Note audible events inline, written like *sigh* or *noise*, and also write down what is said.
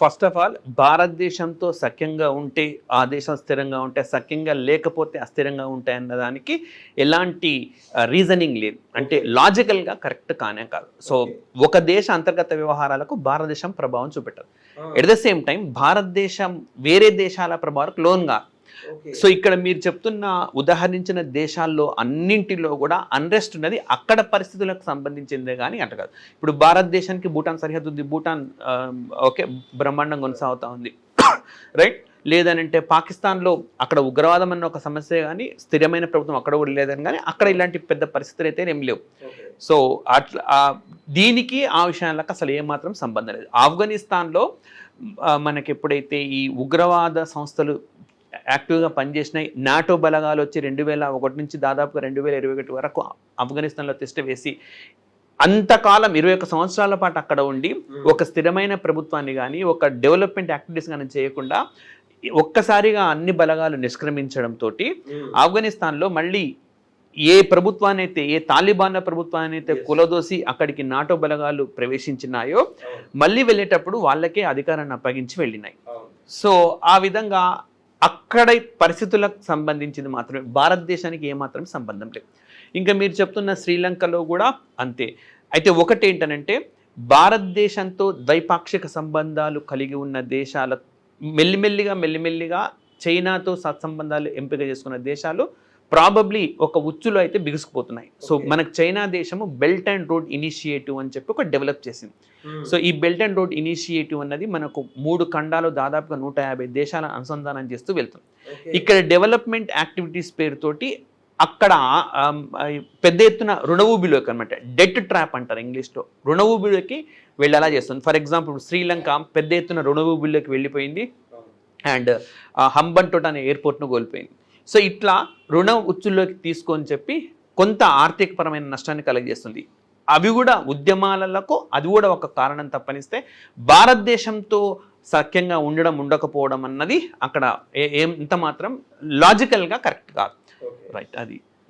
First of all భారతదేశంతో సఖ్యంగా ఉంటే ఆ దేశం స్థిరంగా ఉంటే సఖ్యంగా లేకపోతే అస్థిరంగా ఉంటాయి అన్నదానికి ఎలాంటి రీజనింగ్ లేదు. అంటే లాజికల్గా కరెక్ట్ కానే కాదు. సో ఒక దేశ అంతర్గత వ్యవహారాలకు భారతదేశం ప్రభావం చూపెట్టదు. ఎట్ ద సేమ్ టైం భారతదేశం వేరే దేశాల ప్రభావాలకు లోన్గా సో ఇక్కడ మీరు చెప్తున్న ఉదాహరించిన దేశాల్లో అన్నింటిలో కూడా అన్రెస్ట్ ఉన్నది. అక్కడ పరిస్థితులకు సంబంధించిందే కానీ అంట కాదు. ఇప్పుడు భారతదేశానికి భూటాన్ సరిహద్దు ఉంది. భూటాన్ ఓకే బ్రహ్మాండం కొనసాగుతూ ఉంది. *coughs* రైట్ లేదనంటే పాకిస్తాన్లో అక్కడ ఉగ్రవాదం అన్న ఒక సమస్య కానీ స్థిరమైన ప్రభుత్వం అక్కడ కూడా లేదని కానీ అక్కడ ఇలాంటి పెద్ద పరిస్థితులు అయితే ఏం లేవు. సో అట్లా దీనికి ఆ విషయాలకు అసలు ఏమాత్రం సంబంధం లేదు. ఆఫ్ఘనిస్తాన్లో మనకి ఎప్పుడైతే ఈ ఉగ్రవాద సంస్థలు యాక్టివ్గా పనిచేసినాయి. నాటో బలగాలు వచ్చి రెండు వేల ఒకటి నుంచి దాదాపుగా రెండు వేల ఇరవై ఒకటి వరకు ఆఫ్ఘనిస్తాన్లో తిష్ట వేసి అంతకాలం ఇరవై ఒక్క సంవత్సరాల పాటు అక్కడ ఉండి ఒక స్థిరమైన ప్రభుత్వాన్ని కానీ ఒక డెవలప్మెంట్ యాక్టివిటీస్ కానీ చేయకుండా ఒక్కసారిగా అన్ని బలగాలు నిష్క్రమించడంతో ఆఫ్ఘనిస్తాన్లో మళ్ళీ ఏ ప్రభుత్వాన్ని అయితే ఏ తాలిబాన్ల ప్రభుత్వాన్ని అయితే కులదోసి అక్కడికి నాటో బలగాలు ప్రవేశించినాయో మళ్ళీ వెళ్ళేటప్పుడు వాళ్ళకే అధికారాన్ని అప్పగించి వెళ్ళినాయి. సో ఆ విధంగా అక్కడ పరిస్థితులకు సంబంధించింది మాత్రమే. భారతదేశానికి ఏమాత్రం సంబంధం లేదు. ఇంకా మీరు చెప్తున్న శ్రీలంకలో కూడా అంతే. అయితే ఒకటి ఏంటనంటే భారతదేశంతో ద్వైపాక్షిక సంబంధాలు కలిగి ఉన్న దేశాల మెల్లిమెల్లిగా మెల్లిమెల్లిగా చైనాతో సత్సంబంధాలు ఎంపిక చేసుకున్న దేశాలు ప్రాబబ్లీ ఒక ఉచ్చులో అయితే బిగుసుకుపోతున్నాయి. సో. మనకు చైనా దేశము బెల్ట్ అండ్ రోడ్ ఇనిషియేటివ్ అని చెప్పి ఒక డెవలప్ చేసింది. సో ఈ బెల్ట్ అండ్ రోడ్ ఇనిషియేటివ్ అన్నది మనకు మూడు ఖండాలు దాదాపుగా నూట యాభై దేశాలను అనుసంధానం చేస్తూ వెళ్తుంది. ఇక్కడ డెవలప్మెంట్ యాక్టివిటీస్ పేరుతోటి అక్కడ పెద్ద ఎత్తున రుణ ఊబిలోకి అనమాట డెట్ ట్రాప్ అంటారు ఇంగ్లీష్లో రుణ ఊబిలోకి వెళ్ళేలా చేస్తుంది. ఫర్ ఎగ్జాంపుల్ శ్రీలంక పెద్ద ఎత్తున రుణ ఊబిలోకి వెళ్ళిపోయింది అండ్ హంబన్టోట్ అనే ఎయిర్పోర్ట్ను కోల్పోయింది. సో ఇట్లా రుణ ఉచ్చుల్లోకి తీసుకొని చెప్పి కొంత ఆర్థికపరమైన నష్టాన్ని కలగజేస్తుంది. అవి కూడా ఉద్యమాలకు అది కూడా ఒక కారణం తప్పనిస్తే భారతదేశంతో సఖ్యంగా ఉండడం ఉండకపోవడం అన్నది అక్కడ ఏ- ఏం ఇంత మాత్రం లాజికల్గా కరెక్ట్ కాదు. రైట్ అది.